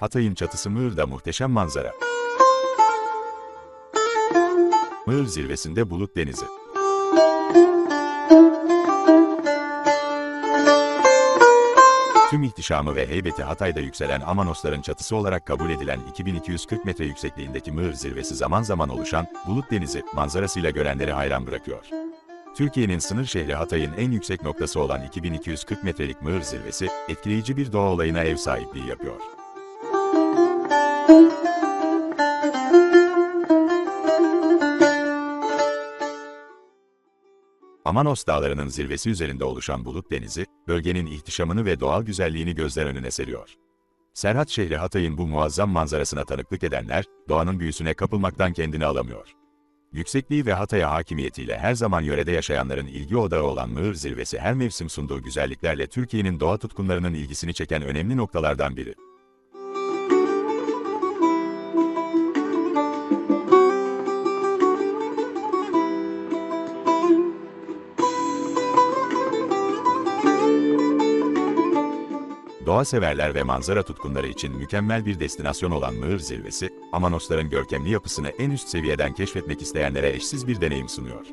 Hatay'ın çatısı Mığır'da muhteşem manzara. Mığır zirvesinde bulut denizi. Tüm ihtişamı ve heybeti Hatay'da yükselen Amanosların çatısı olarak kabul edilen 2240 metre yüksekliğindeki Mığır zirvesi zaman zaman oluşan bulut denizi manzarasıyla görenleri hayran bırakıyor. Türkiye'nin sınır şehri Hatay'ın en yüksek noktası olan 2240 metrelik Mığır zirvesi, etkileyici bir doğa olayına ev sahipliği yapıyor. Amanos dağlarının zirvesi üzerinde oluşan bulut denizi, bölgenin ihtişamını ve doğal güzelliğini gözler önüne seriyor. Serhat şehri Hatay'ın bu muazzam manzarasına tanıklık edenler, doğanın büyüsüne kapılmaktan kendini alamıyor. Yüksekliği ve Hatay'a hakimiyetiyle her zaman yörede yaşayanların ilgi odağı olan Mığır Zirvesi her mevsim sunduğu güzelliklerle Türkiye'nin doğa tutkunlarının ilgisini çeken önemli noktalardan biri. Doğa severler ve manzara tutkunları için mükemmel bir destinasyon olan Mığır Zirvesi, Amanosların görkemli yapısını en üst seviyeden keşfetmek isteyenlere eşsiz bir deneyim sunuyor.